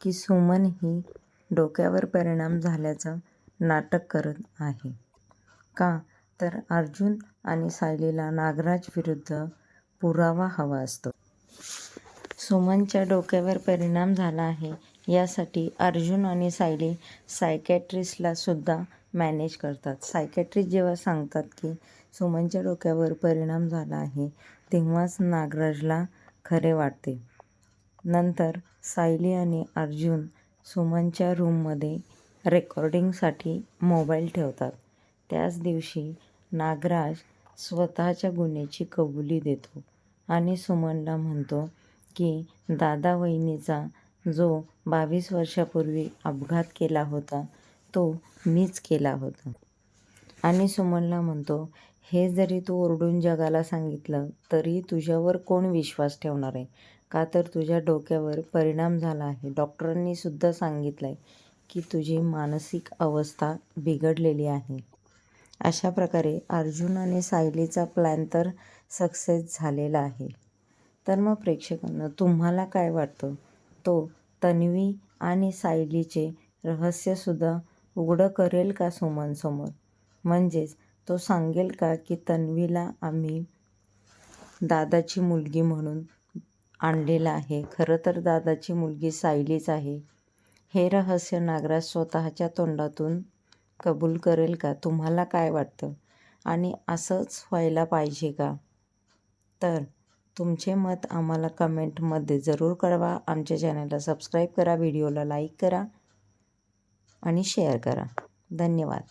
की सुमन ही डोक्यावर परिणाम झाल्याचं नाटक करत आहे. का तर अर्जुन आणि सायलीला नागराज विरुद्ध पुरावा हवा असतो. सुमनच्या डोक्यावर परिणाम झाला आहे यासाठी अर्जुन आणि सायली सायकॅट्रिस्टला सुद्धा मॅनेज करतात. सायकॅट्रिस्ट जेव्हा सांगतात की सुमनच्या डोक्यावर परिणाम झाला आहे तेव्हाच नागराजला खरे वाटते. नंतर सायली आणि अर्जुन सुमनच्या रूममध्ये रेकॉर्डिंगसाठी मोबाईल ठेवतात. त्याच दिवशी नागराज स्वतःच्या गुन्ह्याची कबुली देतो आणि सुमनला म्हणतो की दादा-वहिनीचा जो बावीस वर्षापूर्वी अपघात केला होता तो मीच केला होता. आणि सुमनला म्हणतो हे जरी तू ओरडून जगाला सांगितलं तरी तुझ्यावर कोण विश्वास ठेवणार आहे? का तर तुझ्या डोक्यावर परिणाम झाला आहे. डॉक्टरांनी सुद्धा आहे की तुझी मानसिक अवस्था बिघडलेली आहे. अशा प्रकारे अर्जुन आणि सायलीचा प्लॅन तर सक्सेस झालेला आहे. तर मग प्रेक्षकांना तुम्हाला काय वाटतं? तो तन्वी आणि सायलीचे रहस्यसुद्धा उघडं करेल का सुमनसमोर? म्हणजेच तो सांगेल का की तन्वीला आम्ही दादाची मुलगी म्हणून आणलेलं आहे, खरं तर दादाची मुलगी सायलीच आहे. हे रहस्य नागराज स्वतःच्या तोंडातून कबूल करेल का? तुम्हाला काय वाटतं? आणि असंच व्हायला पाहिजे का? तर तुमचे मत आम्हाला कमेंटमध्ये जरूर कळवा. आमच्या चॅनलला सबस्क्राईब करा, व्हिडिओला लाईक करा आणि शेअर करा. धन्यवाद.